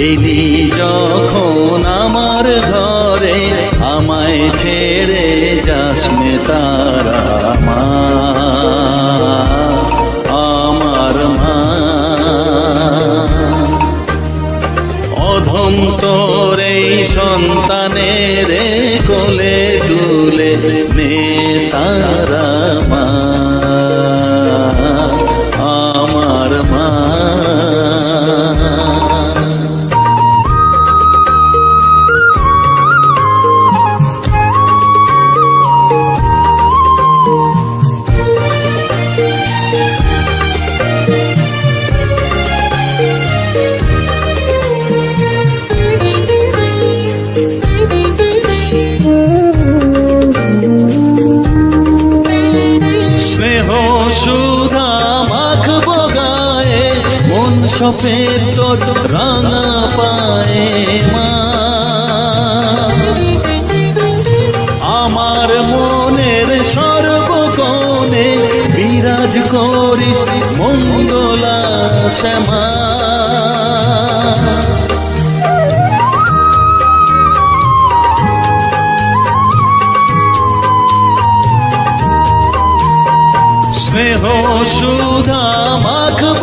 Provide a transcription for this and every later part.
এলি যখন আমার ঘরে আমায় ছেড়ে সফেদ তোর রাঙা পায়ে মা। আমার মনের সর্বকোণে বিরাজ করিস মঙ্গলা শ্যামা। স্নেহ সুধা মাখব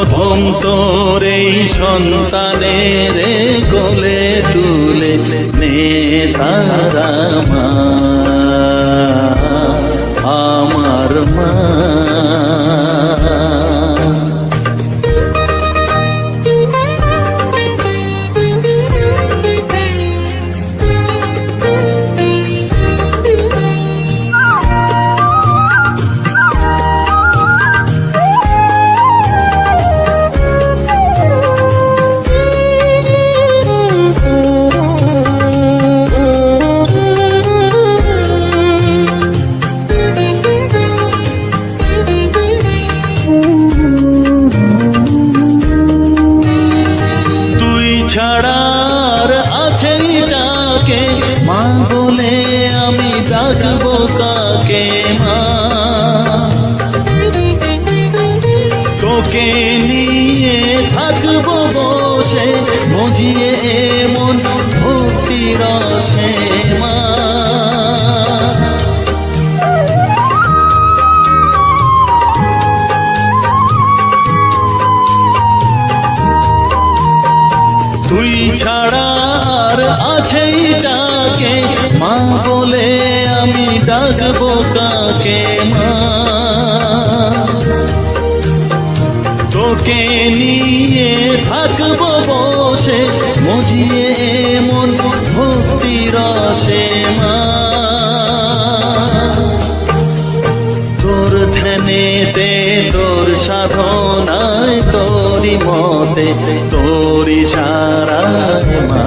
অধম তোর এই সন্তানের গোলে তুলে নে তারা মা। তোকে নিয়ে থাকব বসে, মজিয়ে এমন ভক্তি রসে মা তুই ছাড়ার আছেই ডাকে মা বলে আমি ডাকবো কাকে মা? তোকে নিয়ে থাকব বসে, মজিয়ে মন ভক্তি রসে মা। তোর ধ্যানেতে, তোর সাধনায় তোরি মতে তোরি সারা মা।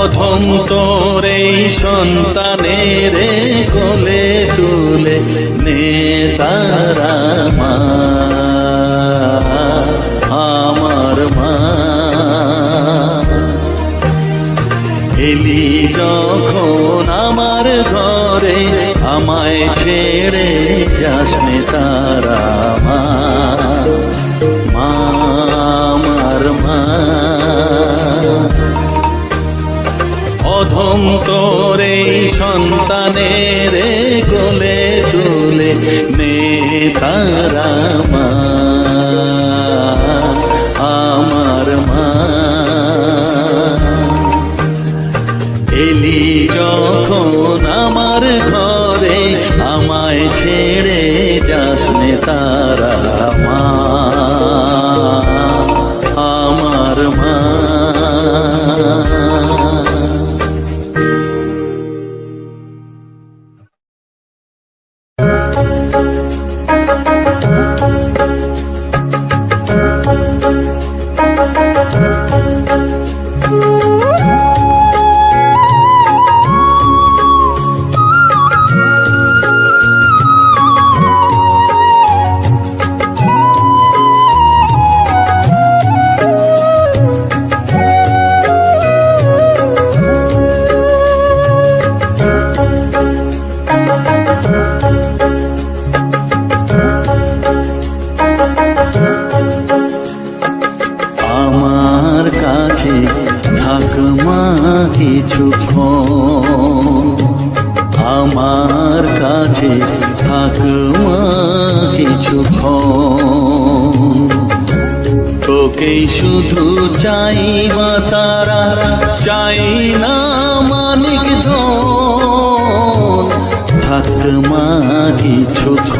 অধম তোর এই সন্তানের নে তারা মা, আমার মা। এলি যখন আমার ঘরে, আমায় ছেড়ে যাস নে তারা মা। তারা মা আমার মা। এলি যখন আমার ঘরে আমায় ছেড়ে যাস তারা কিছুক্ষণ আমার কাছে থাক মা, কিছুক্ষণ। তোকেই শুধু চাই মা তারা, চাই না মানিক ধন। থাক মা, কিছুক্ষণ।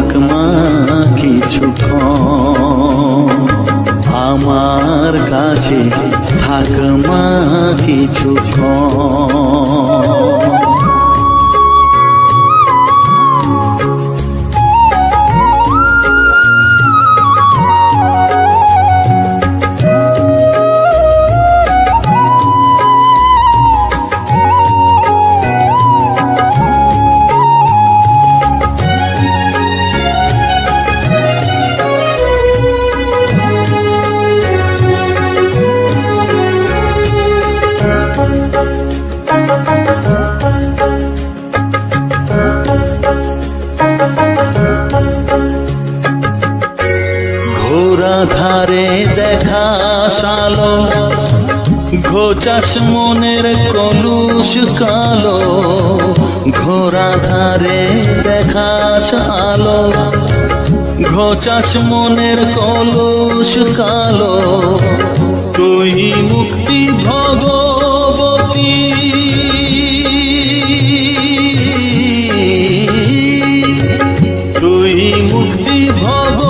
থাক মা কিছুক্ষণ আমার কাছে থাকমা মা কিছুক্ষণ ঘোচাস মনের কলুষ কালো ঘোরা ধারে দেখা সালো ঘোচাস মনের কলুষ কালো, তুই মুক্তি ভগবতী। তুই মুক্তি ভগবতী।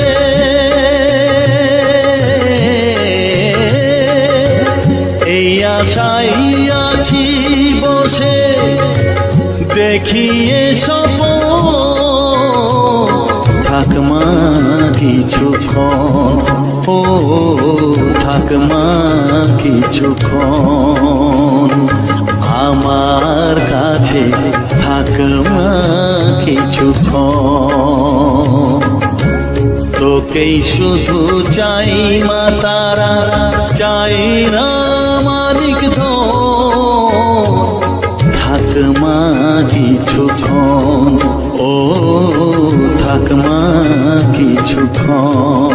বসে দেখিয়ে সপ ঠাকমা কিছুক্ষণ ও ঠাকমা কিছুক্ষণ আমার কাছে ঠাকমা কিছুক্ষণ তোকেই শুধু চাই মা তারা, চাই না কিছুক্ষণ ও থাকমা কিছুক্ষণ।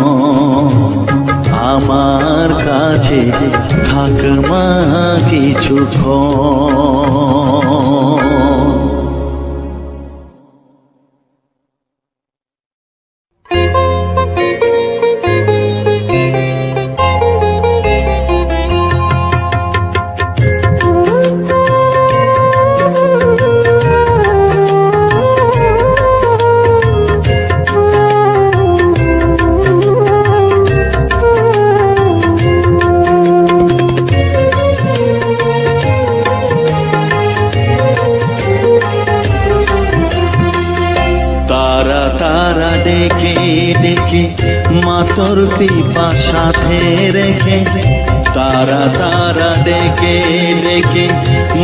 আমার কাছে থাকমা কিছুক্ষণ। ডেকে ডেকে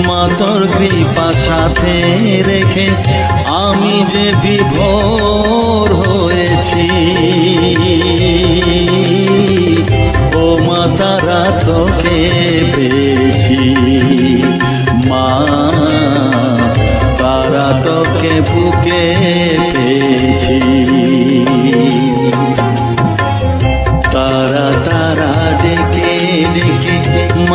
মাতর কৃপা সাথে রেখে আমি যে বিভোর হয়েছি। ও মা, তারা তোকে পেয়েছি। মা, তারা তোকে বুকে